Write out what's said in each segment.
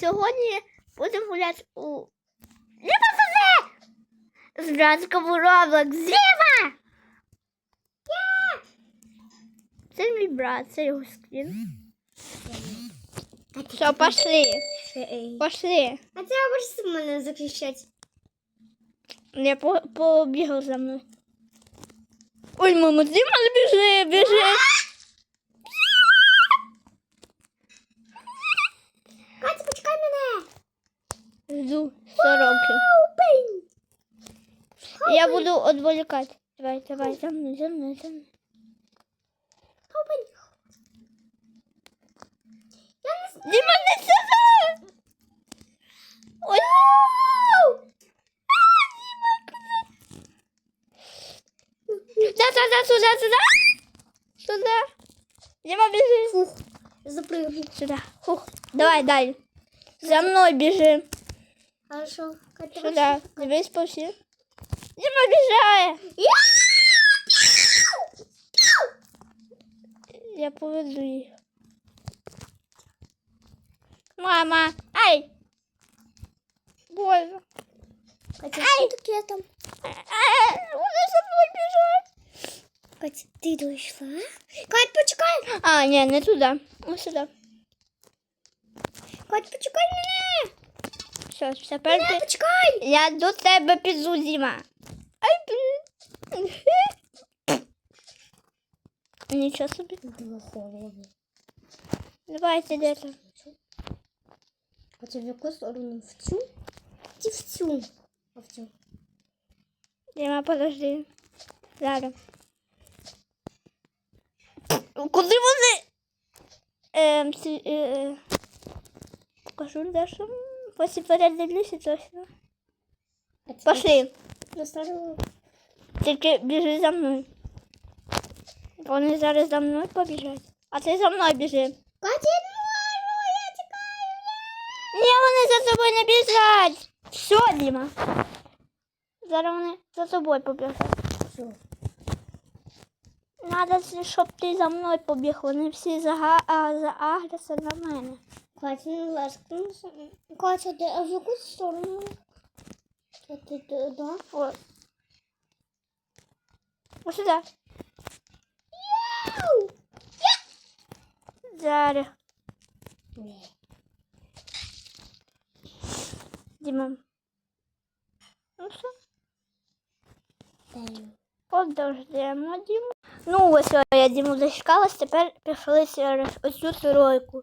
Сьогодні будемо гуляти у. Зліва туди! З братиком у Роблок. Зліва! Це мій брат, це його скрін. Все, пошли. Пошли. А ти будеш мене захищати? Я по побігав за мною. Ой, мама, Дима, біжи, біжи. Жду 100 років. Я буду відволікати. Давай, давай, за мною, за мною, за мною. Опень! Я не знаю. Дима, не сюди! Ой! Да, да, да, сюда, сюда. Сюда. Дима, біжи. Фух, запрыгну. Сюда. Хух. Давай, дай. За мною біжи. Хорошо. Сюда. Дивись по всі. Дима біжає. Я поведу їх. Мама. Ай. Больно. Катя, що таке там? Ай, Вони за мною біжать. Катя, ти дійшла? Кать, почекай! А, ні, не туди. Ось сюди. Кать, почекай мене! Все, Не, ти... почекай! Я до тебе піду, блін. Нічого собі. Давайте де там. Катя, в яку сторону? В цю? Чи в цю? А в цю. Діма, подожди. Зараз. Куди вони? Ем, ці, е, е, покажу дещо. Ось передивлюся точно. Пошли. До сторону. Тільки біжи за мною. Вони зараз за мною побіжать. А ти за мною біжи. Катя, я тікаю. Ні, вони за тобою не біжать. Все, Діма. Зараз вони за тобою побіжать. Все. Надо, щоб ти за мною побіг. Вони всі зага... а, заагряться на мене. Катину ласкну. Катя, ти, а в яку сторону? Ти, ти, ти, да? О. Ось сюди. Йоу! Зараз. Дима. Ну все. Подождемо, Діму. Ну, ось я Діму дочекалась, тепер пішли через ось тройку.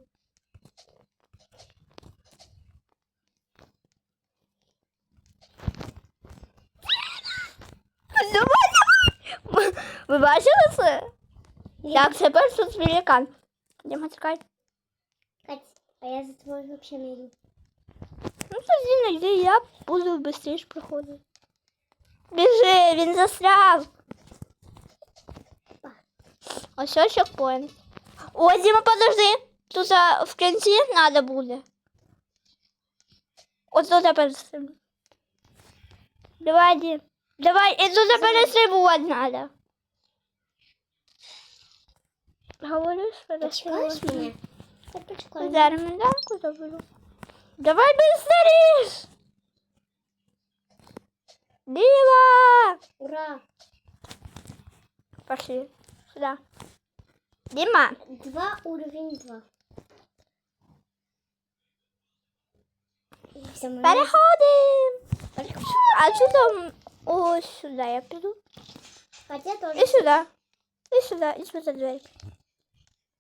Ви бачили це? Так, тепер тут великан. Діма, чекай. Катя, а я за тобою взагалі не йду. Ну тоді не йди, я буду швидше проходити. Біжи, він застряв. Ось чекпоінт. О, Діма, подожди. Тут а, в кінці треба буде. От тут перестрибну. Давай, Дім. Давай, і тут перестрибувати треба. Говорю, що Почекаєш мене? Я почекаю. Зараз медальку заберу. Давай быстрее! Дима! Ура! Пошли сюда. Дима, Два уровень два. Переходим. А что там? Ось сюда я піду. Катя теж. І сюди. І сюди. І сюди дверь.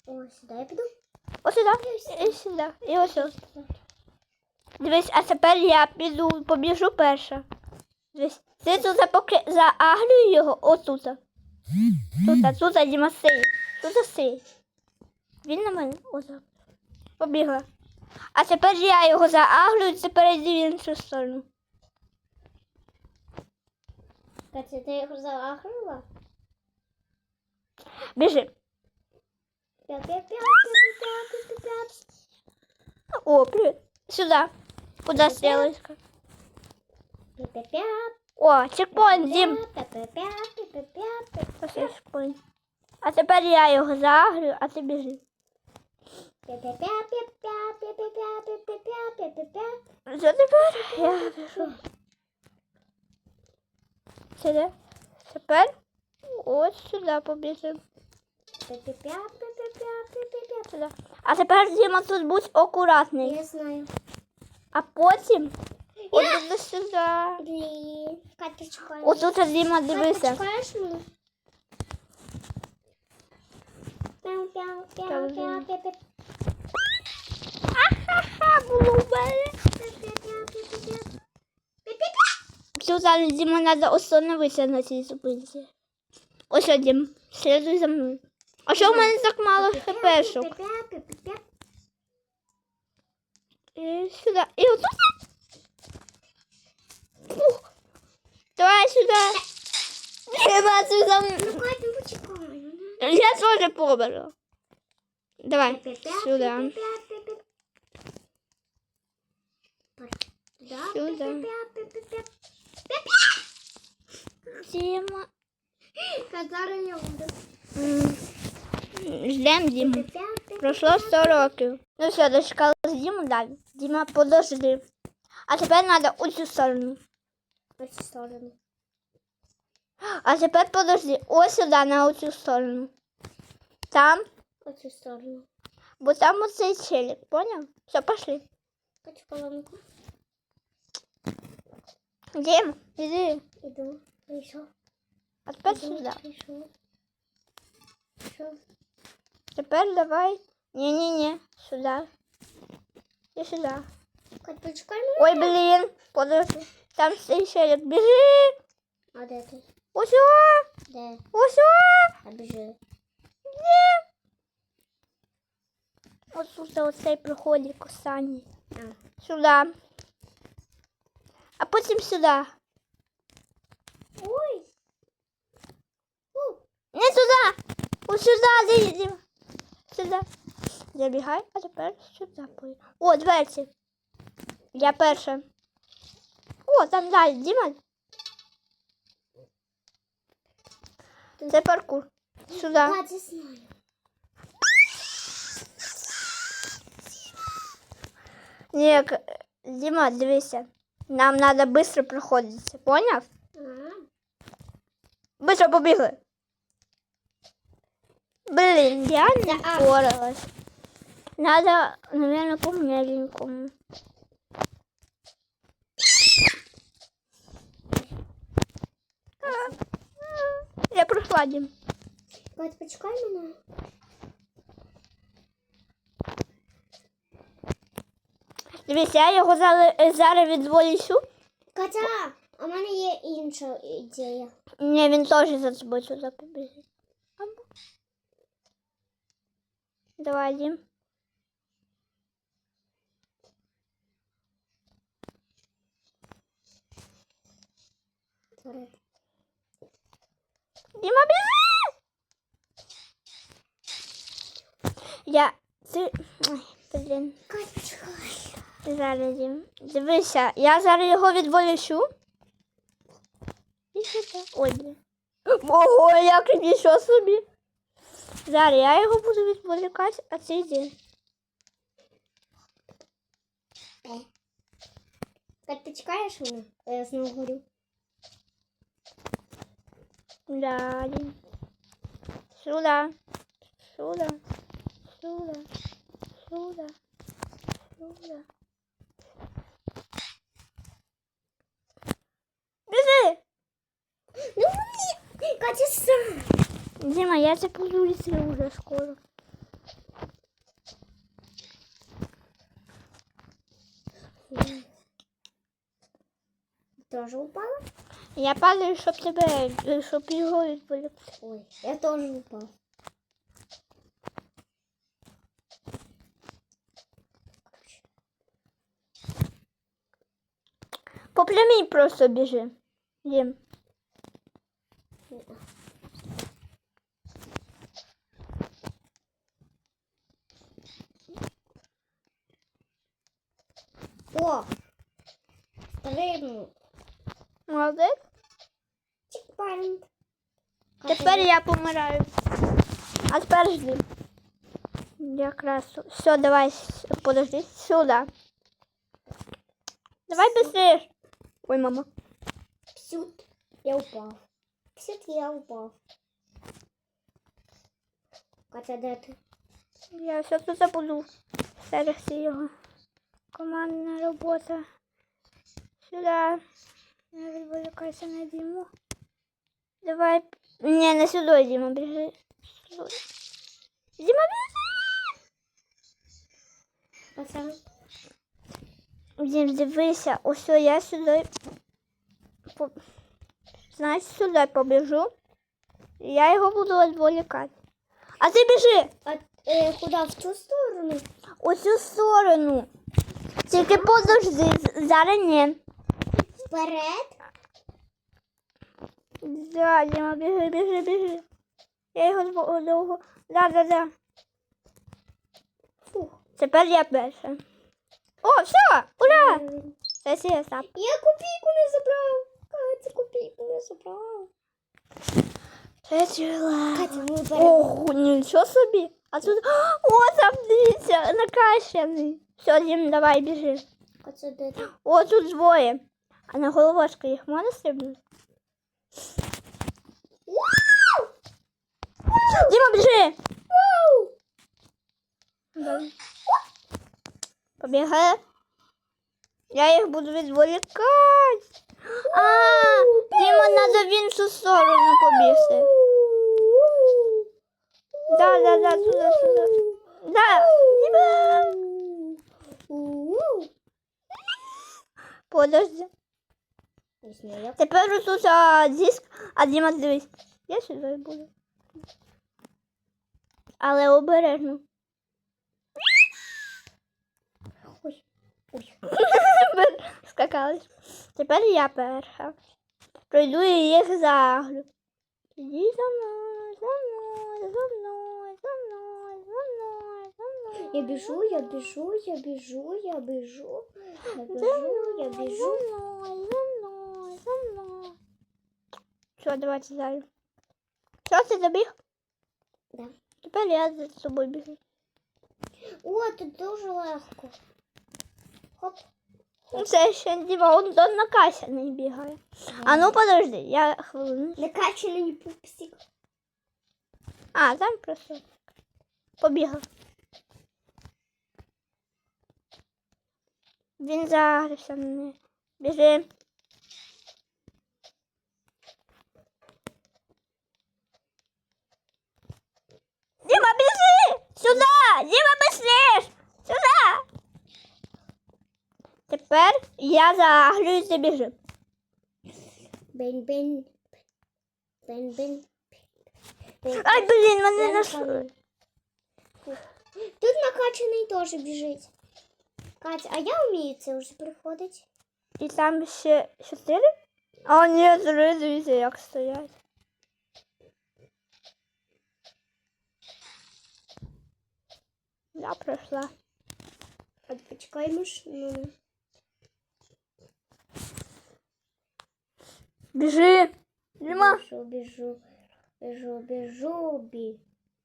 О, сюди я піду. Ось сюди. І сюди. І ось ось. Дивись, а тепер я піду, побіжу перша. Дивись, ти тут поки зааглюй його, отут. Тут, тут, Діма, сей. Тут сей. Він на мене. Отак. Побігла. А тепер я його зааглюю, тепер йди в іншу сторону. Катя, ти його заахрила? Біжи. О, привет. Сюда. Куда стрелочка? О, чекпоінт, Дим. А теперь я його загрю, а ты бежи. Що тепер? Я біжу. Сюди. Тепер ось сюди побіжимо. А тепер Діма тут будь акуратний. Я знаю. А потім ось до сюди. Блін. Катя, чекай. Ось тут Діма дивися. чекаєш мене? Пяу, пяу, пяу, Там пяу, же. пе-пе. Ха-ха, було в мене. Зараз Діма треба остановитися на цій зупинці. Ось Дім, слідуй за мною. А що в мене так мало хпшок? І сюди. І отут. Ух. Давай сюди. За мною. Ну, Катя, почекай. Я теж поберу. Давай, сюди. пе-пе-пе. Діма. Казара я буду. Ждем Діму. Пройшло 100 років. Ну все, дочекалась Діму далі. Діма, подожди. А тепер треба у цю сторону. В цю сторону. А тепер подожди. Ось сюди, на оцю сторону. Там, В цю сторону. бо там оцей челик, понял? Все, пошли. Катя, колонку. Діма, іди. Іду. Прийшов. А тепер сюди. Прийшов. Прийшов. Тепер давай. Ні-ні-ні, сюди. І сюди. Кать, почекай мене. Ой, блін, подожди. Там цей челик. Біжи. А де ти? Ось о, Де? ось о. А біжи. Ось тут оцей проходик останній. А. Сюди. А потім сюди. Ой. У. Не туди. Ось сюди, зайдемо. Забігай, а тепер сюди поїду. О, дверці. Я перша. О, там далі, Діма. Це паркур. Сюди. Ні, к- Діма, дивися. Нам треба швидко проходитися. Поняв? Быстро побігли. Блін, я не впоралась. Надо, наверное, по-меленькому. А, а, Я пройшла, Дім. Кать, почекай мене. Дивись, я його зараз, відволічу. Катя, а в мене є інша ідея. Ні, він теж за тобою сюди побіжить. Давай, Дім. Діма, біжи! Я... Ти... Ой. Дивися, я зараз його відволічу. Ой, блін. Ого, як нічого собі. Зараз я його буду відволікати, а це йди. Ти чекаєш мене? Я знову горю. Далі. Сюди. Сюди. Сюди. Сюди. Сюди. Біжи! Ну ні! Катя сам. Дима, я тебе по уже скоро. Тоже упала? Я падаю, щоб тебе, е, щоб його відволікти. Ой, я тоже упал. По прямій просто біжи. Дім. О! Стрибну. Молодець. Чекпоінт. Тепер я помираю. А тепер жди. Якраз. Все, давай, подожди. Сюди. Давай быстрее. Ой, мама. Псют. Я упав. Псют, я упав. Катя, де ти? Я все тут забуду. Сервіси його. Командна робота. Сюди. Не відволікайся на Діму. Давай. Не сюди, Діма, біжи. Діма, біжи! Пацан. Дім, дивися, ось я сюди. по- Значить, сюди побіжу. Я його буду відволікати. А ти біжи! А е, куди? В цю сторону? У цю сторону. Тільки подожди, зараз ні. Вперед? Да, Діма, біжи, біжи, біжи. Я його довго. Да, да, да. Фух. Тепер я перша. О, все, ура! Сесія стап. Я копійку не забрав. Катя, копійку не забрав. Катя, ми вперед. Ого, нічого собі. А тут. О, там дивіться, накащений. Все, Дім, давай, біжи. Де? О, тут двоє. А на головашка їх можна стрибнути? Діма, біжи! Давай. Побігай. Я їх буду відволікати. А, Діма, треба в іншу сторону побігти. Да, да, да, туди, туди. Да, Діма. Подожди. Тепер тут а, диск, а Діма дивись. Я сюди буду. Але обережно. Ой. Ой. Скакались. Тепер я перша. Пройду і їх заглю. Іди за мною, за мною, за мною, за мною, за мною, за мною. Я біжу, я біжу, я біжу, я біжу. Я біжу, я біжу. Все, давайте далі. Все, ти добіг? Да. Тепер я за собою біжу. О, тут дуже легко. Хоп. Це ще Діма, он до накасяний бігає. А ну подожди, я хвилину. Накачаний пупсик. А, там просто побігав. Він загрився на мене. Біжи. Я загрююсь і біжу. Бень-бень. Бень-бень. Ай, блін, мене Я наш... накачаний. Тут накачаний теж біжить. Катя, а я вмію це вже приходить. І там ще чотири? А ні, три, дивіться, як стоять. Я пройшла. А почекаємо ж. Ну. Біжи! Нема. Біжу, біжу. Біжу, біжу, бі.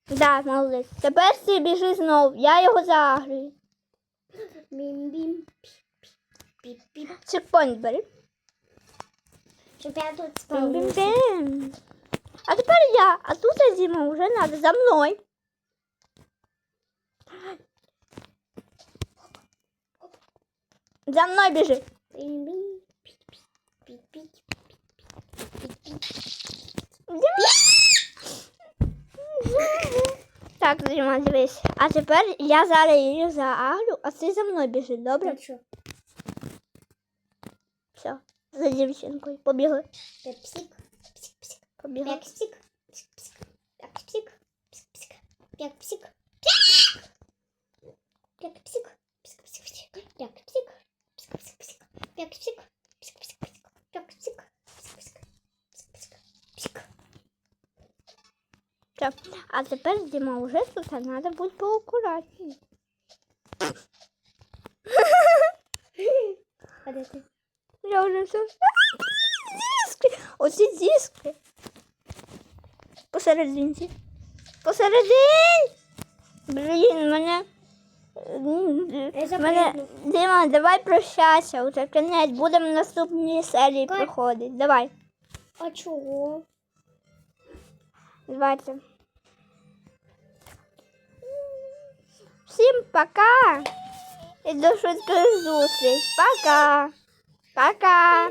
Да, молодець. Тепер ти біжи знов. Я його загрію. Бім-бім. Чекпоінт бери. Щоб я тут спав. А тепер я. А тут Діма вже надо за мною. За. Піп-піп. Піп-піп. Так, Діма, дивись. А тепер я зараз її заагрю, а ти за мною біжи, добре? Ну що? Все, за дівчинкою. Побігли. Пепсик. Псик-псик. Побігли. Пек-псик. Псик-псик. Пек-псик. Псик-псик. Пек-псик. Пек-псик. Псик-псик. Пек-псик. Псик-псик. Пек-псик. Псик-псик. А тепер Діма вже тут а треба бути поакуратніше. А? Я вже все. Диски! Оці диски. Посерединці. Посередині. Блін, мене мене... Дима, давай прощайся, уже кінець, будемо в наступній серії проходити. Давай, А чого? давайте. Всім пока. І до швидких зустріч. Пока. Пока.